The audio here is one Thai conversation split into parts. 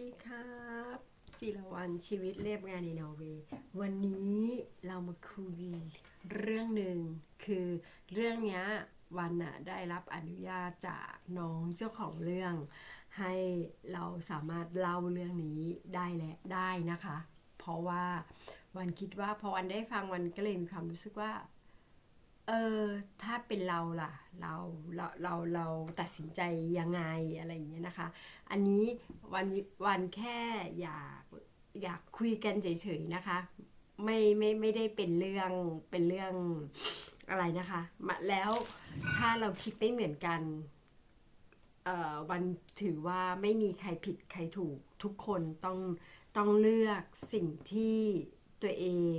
ดีครับ จิรวรรณชีวิตเรียบงานในนอร์เวย์วันนี้เรามาคุยเรื่องหนึ่งคือเรื่องนี้วันน่ะได้รับอนุญาตจากน้องเจ้าของเรื่อง ให้เราสามารถเล่าเรื่องนี้ได้และได้นะคะ เพราะว่าวันคิดว่าพอวันได้ฟังวันก็เลยมีความรู้สึกว่า เออถ้าเป็นเราล่ะเราเราเราเราตัดสินใจยังไงอะไรอย่างเงี้ยนะคะ อันนี้วันวันแค่อยากอยากคุยกันเฉยๆนะคะไม่ไม่ไม่ได้เป็นเรื่องเป็นเรื่องอะไรนะคะมาแล้วถ้าเราคิดไม่เหมือนกันเอ่อวันถือว่าไม่มีใครผิดใครถูกทุกคนต้องต้องเลือกสิ่งที่ตัวเอง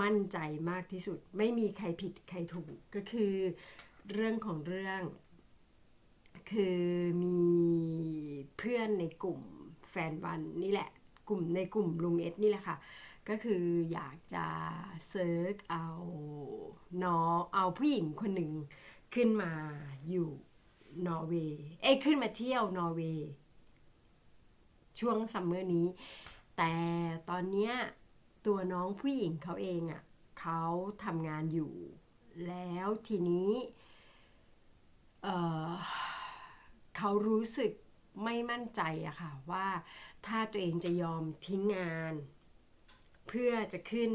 มั่นใจมากที่สุด ไม่มีใครผิดใครถูกก็คือเรื่องของเรื่อง คือมีเพื่อนในกลุ่มแฟนวันนี่แหละ กลุ่มในกลุ่มลุงเอสนี่แหละค่ะ ก็คืออยากจะเซิร์ชเอาน้องเอาผู้หญิงคนหนึ่งขึ้นมาอยู่นอร์เวย์เอ้ขึ้นมาเที่ยวนอร์เวย์ช่วงซัมเมอร์นี้ แต่ตอนเนี้ย ตัวน้องผู้หญิงเขาเองอะ่ะเขาทำงานอยู่ แล้วทีนี้เเขารู้สึกไม่มั่นใจอะค่ะว่าถ้าตัวเองจะยอมทิ้งงาน เพื่อจะขึ้น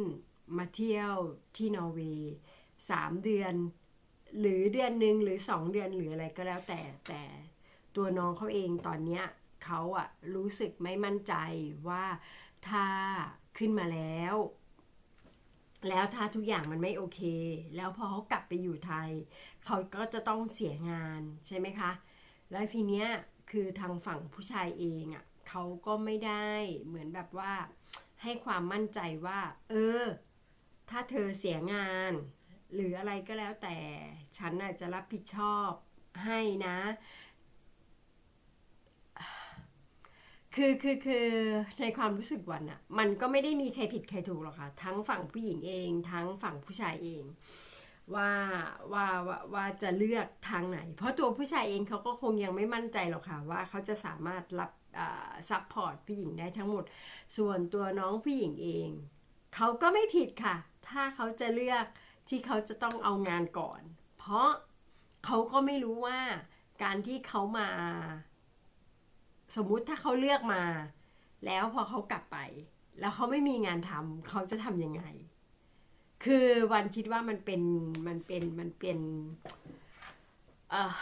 มาเที่ยวที่นอร์เวย์สามเดือน หรือเดือนหนึ่งหรือสองเดือนหรืออะไรก็แล้วแต่แต่ตัวน้องเขาเองตอนเนี้ยเขาอะรู้สึกไม่มั่นใจว่า ถ้าขึ้นมาแล้ว แล้วถ้าทุกอย่างมันไม่โอเค แล้วพอเขากลับไปอยู่ไทย เขาก็จะต้องเสียงานใช่ไหมคะ แล้วทีเนี้ยคือทางฝั่งผู้ชายเองอะ่ะเขาก็ไม่ได้เหมือนแบบว่า ให้ความมั่นใจว่า เออ ถ้าเธอเสียงาน หรืออะไรก็แล้วแต่ฉันอาจจะรับผิดชอบให้นะ คือคือคือในความรู้สึกวันอะมันก็ไม่ได้มีใครผิดใครถูกหรอกค่ะ ทั้งฝั่งผู้หญิงเอง ทั้งฝั่งผู้ชายเอง ว่าว่าว่าว่าจะเลือกทางไหน เพราะตัวผู้ชายเองเขาก็คงยังไม่มั่นใจหรอกค่ะ ว่าเขาจะสามารถรับซัพพอร์ตผู้หญิงได้ทั้งหมด ส่วนตัวน้องผู้หญิงเอง เขาก็ไม่ผิดค่ะ ถ้าเขาจะเลือกที่เขาจะต้องเอางานก่อน เพราะเขาก็ไม่รู้ว่าการที่เขามา สมมุติถ้าเขาเลือกมา แล้วพอเขากลับไป แล้วเขาไม่มีงานทำเขาจะทำยังไง คือวันคิดว่ามันเป็นมันเป็นมันเป็นเออ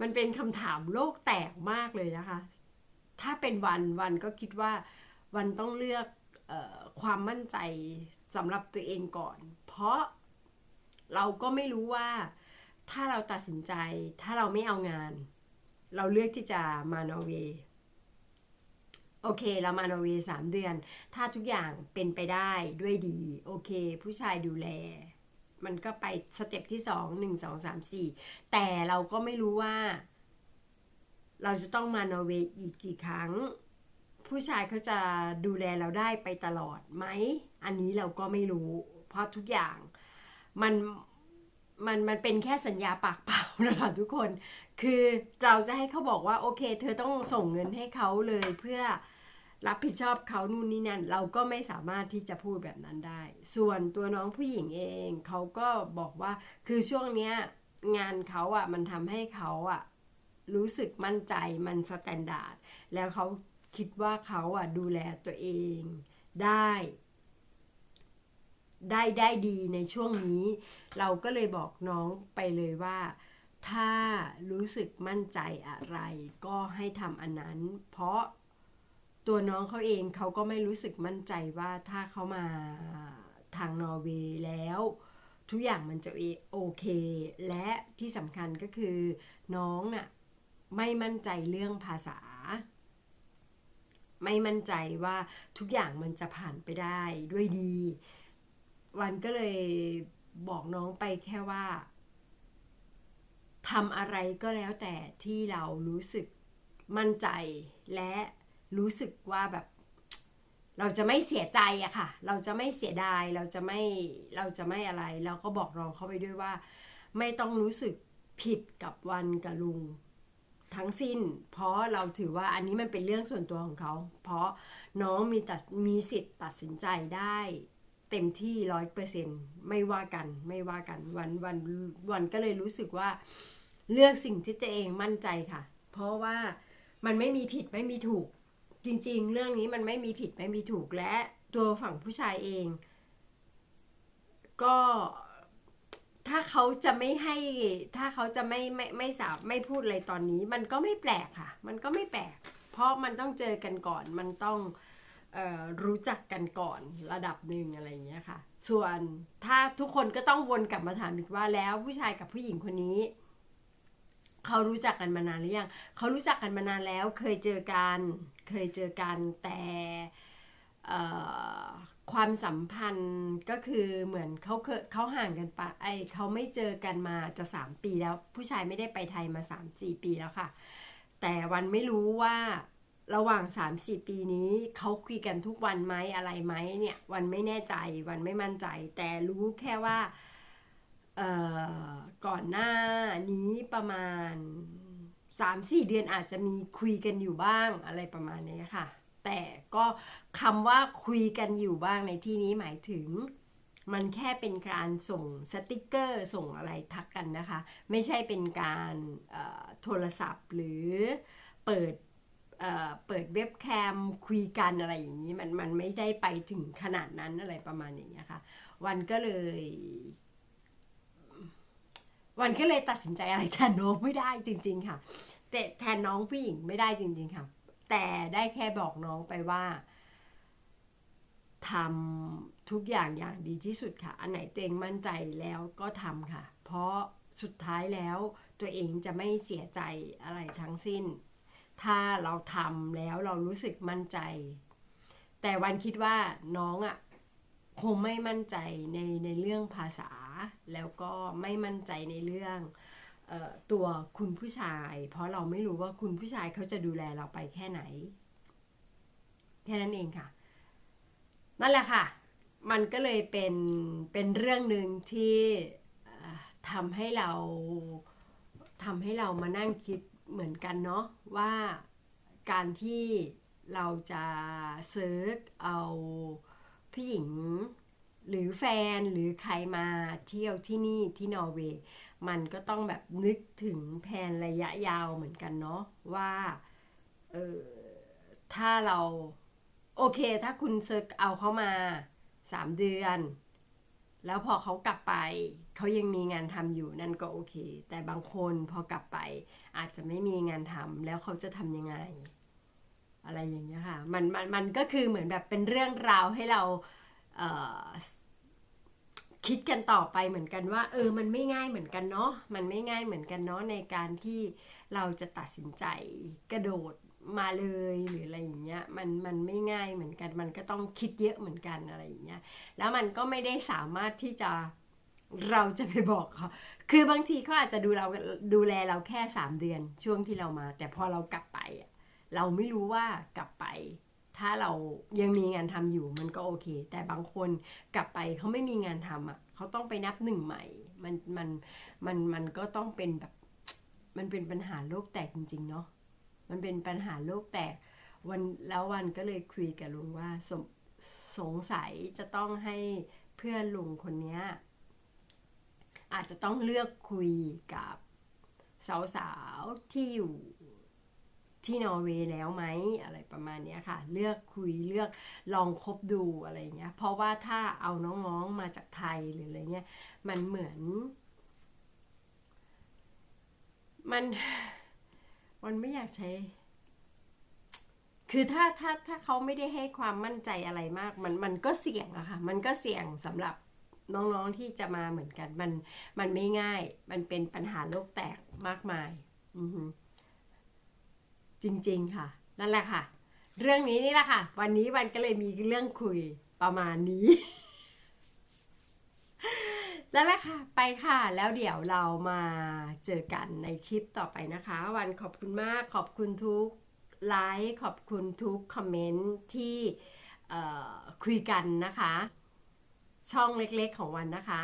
มันเป็นคำถามโลกแตกมากเลยนะคะ ถ้าเป็นวันวันก็คิดว่าวันต้องเลือกออความมั่นใจสำหรับตัวเองก่อน เพราะเราก็ไม่รู้ว่าถ้าเราตัดสินใจถ้าเราไม่เอางาน เราเลือกที่จะมานอร์เวย์โอเค เรามานอร์เวย์สามเดือน ถ้าทุกอย่างเป็นไปได้ด้วยดี โอเค ผู้ชายดูแล มันก็ไปสเต็ปที่สองหนึ่งสองสามสี่แต่เราก็ไม่รู้ว่า เราจะต้องมานอร์เวย์อีกกี่ครั้ง ผู้ชายเขาจะดูแลเราได้ไปตลอดไหม อันนี้เราก็ไม่รู้ เพราะทุกอย่างมัน มันมันเป็นแค่สัญญาปากเปล่านะคะทุกคน คือเราจะให้เขาบอกว่าโอเค เธอต้องส่งเงินให้เขาเลยเพื่อรับผิดชอบเขานู่นนี่นั่น เราก็ไม่สามารถที่จะพูดแบบนั้นได้ ส่วนตัวน้องผู้หญิงเองเขาก็บอกว่าคือช่วงเนี้ยงานเขาอะ่ะมันทำให้เขาอะ่ะรู้สึกมั่นใจมันสแตนดาร์ดแล้วเขาคิดว่าเขาอะดูแลตัวเองได้ ได้ได้ดีในช่วงนี้ เราก็เลยบอกน้องไปเลยว่า ถ้ารู้สึกมั่นใจอะไร ก็ให้ทำอันนั้น เพราะตัวน้องเขาเองเขาก็ไม่รู้สึกมั่นใจว่าถ้าเขามาทางนอร์เวย์แล้ว ทุกอย่างมันจะโอเค และที่สำคัญก็คือน้องน่ะไม่มั่นใจเรื่องภาษา ไม่มั่นใจว่าทุกอย่างมันจะผ่านไปได้ด้วยดี วันก็เลยบอกน้องไปแค่ว่าทำอะไรก็แล้วแต่ที่เรารู้สึกมั่นใจและรู้สึกว่าแบบ เราจะไม่เสียใจอะค่ะ เราจะไม่เสียดายเราจะไม่เราจะไม่อะไร เราก็บอกน้องเขาไปด้วยว่า ไม่ต้องรู้สึกผิดกับวันกับลุงทั้งสิ้น เพราะเราถือว่าอันนี้มันเป็นเรื่องส่วนตัวของเขา เพราะน้องมีตัดมีสิทธิ์ตัดสินใจได้ เต็มที่ร้อยเปอร์เซ็นไม่ว่ากันไม่ว่ากันวันวันวันก็เลยรู้สึกว่า เลือกสิ่งที่ตัวเองมั่นใจค่ะ เพราะว่ามันไม่มีผิดไม่มีถูก จริง ๆ เรื่องนี้มันไม่มีผิดไม่มีถูกและตัวฝั่งผู้ชายเอง ก็ถ้าเขาจะไม่ให้ถ้าเขาจะไม่ไม่ไม่สาบไม่พูดอะไรตอนนี้ มันก็ไม่แปลกค่ะ มันก็ไม่แปลก เพราะมันต้องเจอกันก่อนมันต้อง รู้จักกันก่อนระดับหนึ่งอะไรอย่างเงี้ยค่ะ ส่วนถ้าทุกคนก็ต้องวนกลับมาถามอีกว่าแล้วผู้ชายกับผู้หญิงคนนี้เขารู้จักกันมานานหรือยังเขารู้จักกันมานานแล้ว เคยเจอกัน เคยเจอกันแต่ความสัมพันธ์ก็คือเหมือนเขาเคยเขาห่างกันไปไอเขาไม่เจอกันมาจะสามปีแล้ว ผู้ชายไม่ได้ไปไทยมาสามสี่ปีแล้วค่ะ แต่วันไม่รู้ว่า ระหว่างสามสี่ปีนี้เขาคุยกันทุกวันไหมอะไรไหมเนี่ยวันไม่แน่ใจวันไม่มั่นใจ แต่รู้แค่ว่าก่อนหน้านี้ประมาณสามสี่เดือนอาจจะมีคุยกันอยู่บ้างอะไรประมาณนี้ค่ะ แต่ก็คำว่าคุยกันอยู่บ้างในที่นี้หมายถึงมันแค่เป็นการส่งสติกเกอร์ส่งอะไรทักกันนะคะ ไม่ใช่เป็นการโทรศัพท์หรือเปิด เปิดเว็บแคมคุยกันอะไรอย่างนี้มันมันไม่ได้ไปถึงขนาดนั้นอะไรประมาณอย่างเงี้ยค่ะ วันก็เลย วันก็เลยตัดสินใจอะไรแทนน้องไม่ได้จริง ๆ ค่ะแต่แทนน้องผู้หญิงไม่ได้จริง ๆ ค่ะ แต่ได้แค่บอกน้องไปว่าทำทุกอย่างอย่างดีที่สุดค่ะ อันไหนตัวเองมั่นใจแล้วก็ทำค่ะ เพราะสุดท้ายแล้วตัวเองจะไม่เสียใจอะไรทั้งสิ้น ถ้าเราทำแล้วเรารู้สึกมั่นใจ แต่วันคิดว่าน้องอะ่ะคงไม่มั่นใจในในเรื่องภาษา แล้วก็ไม่มั่นใจในเรื่องออตัวคุณผู้ชาย เพราะเราไม่รู้ว่าคุณผู้ชายเขาจะดูแลเราไปแค่ไหน แค่นั้นเองค่ะ นั่นแหละค่ะ มันก็เลยเป็นเป็นเรื่องหนึ่งที่ทำให้เราทำให้เรามานั่งคิด เหมือนกันเนาะว่าการที่เราจะเซิร์ชเอาผู้หญิงหรือแฟนหรือใครมาเที่ยวที่นี่ที่นอร์เวย์มันก็ต้องแบบนึกถึงแผนระยะยาวเหมือนกันเนาะว่าเออถ้าเราโอเค ถ้าคุณเซิร์ชเอาเขามาสามเดือน แล้วพอเขากลับไป เขายังมีงานทำอยู่นั่นก็โอเค แต่บางคนพอกลับไป อาจจะไม่มีงานทำแล้วเขาจะทำยังไง อะไรอย่างเงี้ยค่ะมันมันมันก็คือเหมือนแบบเป็นเรื่องราวให้เราเคิดกันต่อไปเหมือนกันว่า เออมันไม่ง่ายเหมือนกันเนาะมันไม่ง่ายเหมือนกันเนาะในการที่เราจะตัดสินใจกระโดดมาเลยหรืออะไรอย่างเงี้ยมันมันไม่ง่ายเหมือนกัน มันก็ต้องคิดเยอะเหมือนกันอะไรอย่างเงี้ยแล้วมันก็ไม่ได้สามารถที่จะ เราจะไปบอกเขาคือบางทีเขาอาจจะดูเราดูแลเราแค่สามเดือนช่วงที่เรามา แต่พอเรากลับไปอะเราไม่รู้ว่ากลับไป ถ้าเรายังมีงานทำอยู่มันก็โอเค แต่บางคนกลับไปเขาไม่มีงานทำอะเขาต้องไปนับหนึ่งใหม่ มันมันมันมันก็ต้องเป็นแบบ มันเป็นปัญหาโลกแตกจริง ๆ เนาะมันเป็นปัญหาโลกแตกวันแล้ววันก็เลยคุยกับลุงว่าสสงสัยจะต้องให้เพื่อนลุงคนเนี้ย อาจจะต้องเลือกคุยกับสาวๆที่อยู่ที่นอร์เวย์แล้วไหมอะไรประมาณนี้ค่ะ เลือกคุยเลือกลองคบดูอะไรเงี้ยเพราะว่าถ้าเอาน้องๆมาจากไทยหรืออะไรเงี้ยมันเหมือน มันมันไม่อยากใช้ คือถ้าถ้าถ้าเขาไม่ได้ให้ความมั่นใจอะไรมาก มันมันก็เสี่ยงอะค่ะ มันก็เสี่ยงสำหรับ น้องๆที่จะมาเหมือนกันมันมันไม่ง่ายมันเป็นปัญหาโลกแตกมากมายอจริงๆค่ะ นั่นแหละค่ะ เรื่องนี้นี่แหละค่ะ วันนี้วันก็เลยมีเรื่องคุยประมาณนี้นั่นแหละค่ะ ไปค่ะ แล้วเดี๋ยวเรามาเจอกันในคลิปต่อไปนะคะ วันขอบคุณมากขอบคุณทุกไลค์ขอบคุณทุกคอมเมนต์ที่คุยกันนะคะ ช่องเล็กๆของวันนะคะ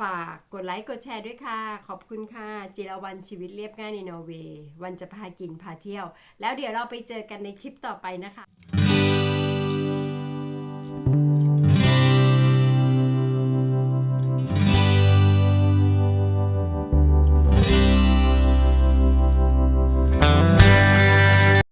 ฝากกดไลค์กดแชร์ด้วยค่ะ ขอบคุณค่ะ จิรวันชีวิตเรียบง่ายในนอร์เวย์วันจะพากินพาเที่ยว แล้วเดี๋ยวเราไปเจอกันในคลิปต่อไปนะคะ